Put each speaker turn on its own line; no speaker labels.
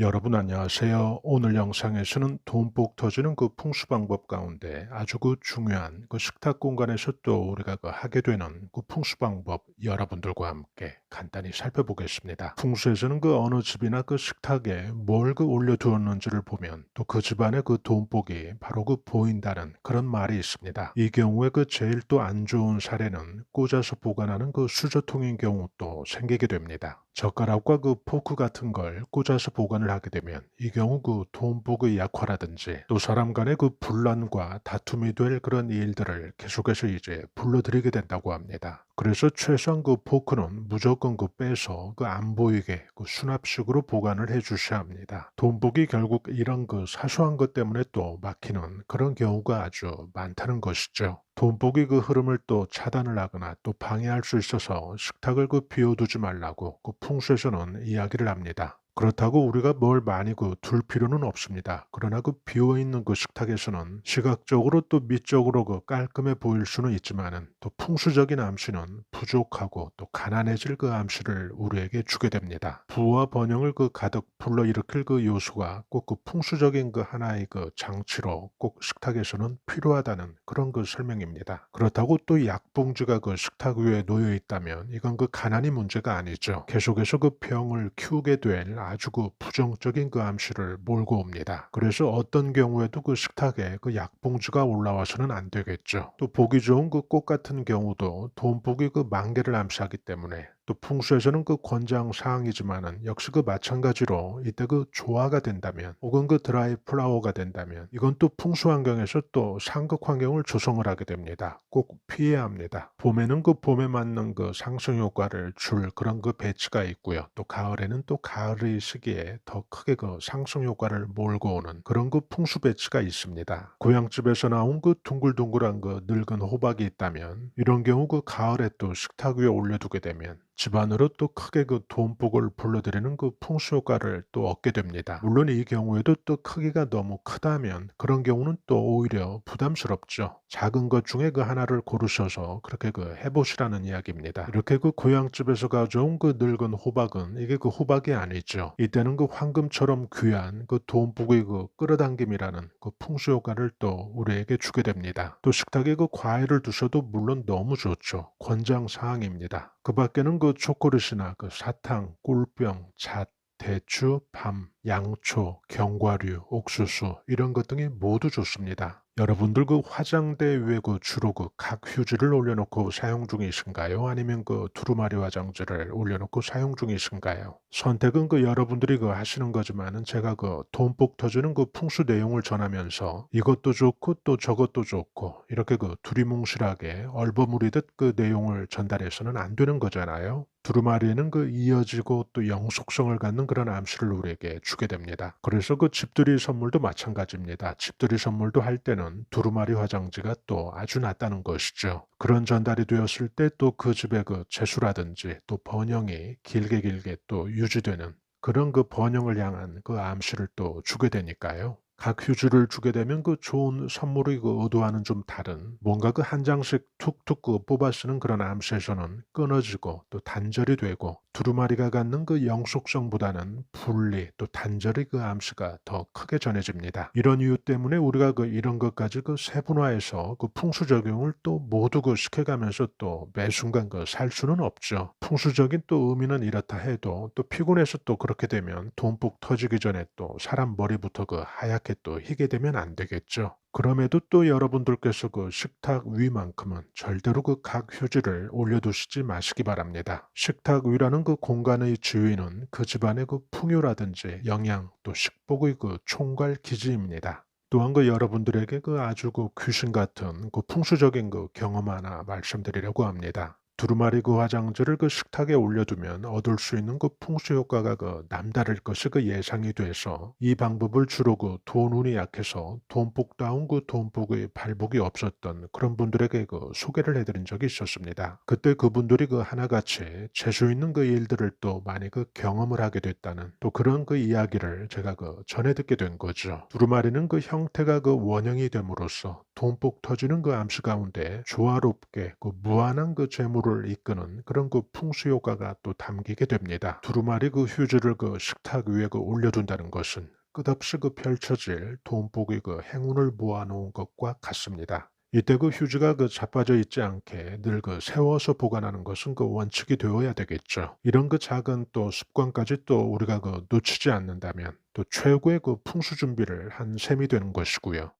여러분 안녕하세요. 오늘 영상에서는 돈복 터지는 그 풍수 방법 가운데 아주 그 중요한 그 식탁 공간에서 또 우리가 그 하게 되는 그 풍수 방법 여러분들과 함께 간단히 살펴보겠습니다. 풍수에서는 그 어느 집이나 그 식탁에 뭘 그 올려두었는지를 보면 또 그 집안의 그 돈복이 바로 그 보인다는 그런 말이 있습니다. 이 경우에 그 제일 또 안 좋은 사례는 꽂아서 보관하는 그 수저통인 경우도 생기게 됩니다. 젓가락과 그 포크 같은 걸 꽂아서 보관을 하게 되면 이 경우 그 돈복의 약화라든지 또 사람 간의 그 분란과 다툼이 될 그런 일들을 계속해서 이제 불러들이게 된다고 합니다. 그래서 최소한 그 포크는 무조건 그 빼서 그 안 보이게 그 수납식으로 보관을 해 주셔야 합니다. 돈복이 결국 이런 그 사소한 것 때문에 또 막히는 그런 경우가 아주 많다는 것이죠. 돈복이 그 흐름을 또 차단을 하거나 또 방해할 수 있어서 식탁을 그 비워두지 말라고 그 풍수에서는 이야기를 합니다. 그렇다고 우리가 뭘 많이 그 둘 필요는 없습니다. 그러나 그 비어 있는 그 식탁에서는 시각적으로 또 미적으로 그 깔끔해 보일 수는 있지만은 또 풍수적인 암시는 부족하고 또 가난해질 그 암시를 우리에게 주게 됩니다. 부와 번영을 그 가득 불러일으킬 그 요소가 꼭 그 풍수적인 그 하나의 그 장치로 꼭 식탁에서는 필요하다는 그런 그 설명입니다. 그렇다고 또 약봉지가 그 식탁 위에 놓여 있다면 이건 그 가난이 문제가 아니죠. 계속해서 그 병을 키우게 될 아주 그 부정적인 그 암시를 몰고 옵니다. 그래서 어떤 경우에도 그 식탁에 그 약봉지가 올라와서는 안 되겠죠. 또 보기 좋은 그 꽃 같은 경우도 돈복이 그 만개를 암시하기 때문에 또 풍수에서는 그 권장 사항이지만은 역시 그 마찬가지로 이때 그 조화가 된다면 혹은 그 드라이 플라워가 된다면 이건 또 풍수 환경에서 또 상극 환경을 조성을 하게 됩니다. 꼭 피해야 합니다. 봄에는 그 봄에 맞는 그 상승 효과를 줄 그런 그 배치가 있고요. 또 가을에는 또 가을의 시기에 더 크게 그 상승 효과를 몰고 오는 그런 그 풍수 배치가 있습니다. 고향집에서 나온 그 둥글둥글한 그 늙은 호박이 있다면 이런 경우 그 가을에 또 식탁 위에 올려두게 되면 집안으로 또 크게 그 돈복을 불러들이는 그 풍수 효과를 또 얻게 됩니다. 물론 이 경우에도 또 크기가 너무 크다면 그런 경우는 또 오히려 부담스럽죠. 작은 것 중에 그 하나를 고르셔서 그렇게 그 해보시라는 이야기입니다. 이렇게 그 고향집에서 가져온 그 늙은 호박은 이게 그 호박이 아니죠. 이때는 그 황금처럼 귀한 그 돈복의 그 끌어당김이라는 그 풍수 효과를 또 우리에게 주게 됩니다. 또 식탁에 그 과일을 두셔도 물론 너무 좋죠. 권장 사항입니다. 그 밖에는 그 초콜릿이나 그 사탕, 꿀병, 잣, 대추, 밤, 양초, 견과류, 옥수수 이런 것 등이 모두 좋습니다. 여러분들 그 화장대 위에 그 주로 그 각 휴지를 올려놓고 사용 중이신가요? 아니면 그 두루마리 화장지를 올려놓고 사용 중이신가요? 선택은 그 여러분들이 그 하시는 거지만은 제가 그 돈복 터지는 그 풍수 내용을 전하면서 이것도 좋고 또 저것도 좋고 이렇게 그 두리뭉실하게 얼버무리듯 그 내용을 전달해서는 안 되는 거잖아요. 두루마리는 그 이어지고 또 영속성을 갖는 그런 암시를 우리에게 주게 됩니다. 그래서 그 집들이 선물도 마찬가지입니다. 집들이 선물도 할 때는 두루마리 화장지가 또 아주 낫다는 것이죠. 그런 전달이 되었을 때 또 그 집의 그 재수라든지 또 번영이 길게 길게 또 유지되는 그런 그 번영을 향한 그 암시를 또 주게 되니까요. 각 휴지를 주게 되면 그 좋은 선물의 그 의도와는 좀 다른 뭔가 그 한 장씩 툭툭 그 뽑아 쓰는 그런 암시에서는 끊어지고 또 단절이 되고 두루마리가 갖는 그 영속성보다는 분리 또 단절의 그 암시가 더 크게 전해집니다. 이런 이유 때문에 우리가 그 이런 것까지 그 세분화해서 그 풍수 적용을 또 모두 그 시켜가면서 또 매 순간 그 살 수는 없죠. 풍수적인 또 의미는 이렇다 해도 또 피곤해서 또 그렇게 되면 돈복 터지기 전에 또 사람 머리부터 그 하얗게 또 희게 되면 안 되겠죠. 그럼에도 또 여러분들께서 그 식탁 위만큼은 절대로 그 각 휴지를 올려두시지 마시기 바랍니다. 식탁 위라는 그 공간의 지위는 그 집안의 그 풍요라든지 영양 또 식복의 그 총괄 기지입니다. 또한 그 여러분들에게 그 아주 그 귀신 같은 그 풍수적인 그 경험 하나 말씀드리려고 합니다. 두루마리 그 화장지를 그 식탁에 올려두면 얻을 수 있는 그 풍수 효과가 그 남다를 것이 그 예상이 돼서 이 방법을 주로 그 돈운이 약해서 돈복다운 그 돈복의 발복이 없었던 그런 분들에게 그 소개를 해드린 적이 있었습니다. 그때 그분들이 그 하나같이 재수 있는 그 일들을 또 많이 그 경험을 하게 됐다는 또 그런 그 이야기를 제가 그 전해 듣게 된 거죠. 두루마리는 그 형태가 그 원형이 됨으로써 돈복 터지는 그 암시 가운데 조화롭게 그 무한한 그 재물을 이끄는 그런 그 풍수 효과가 또 담기게 됩니다. 두루마리 그 휴지를 그 식탁 위에 그 올려둔다는 것은 끝없이 그 펼쳐질 돈복의 그 행운을 모아놓은 것과 같습니다. 이때 그 휴지가 그 자빠져 있지 않게 늘 그 세워서 보관하는 것은 그 원칙이 되어야 되겠죠. 이런 그 작은 또 습관까지 또 우리가 그 놓치지 않는다면 또 최고의 그 풍수 준비를 한 셈이 되는 것이고요.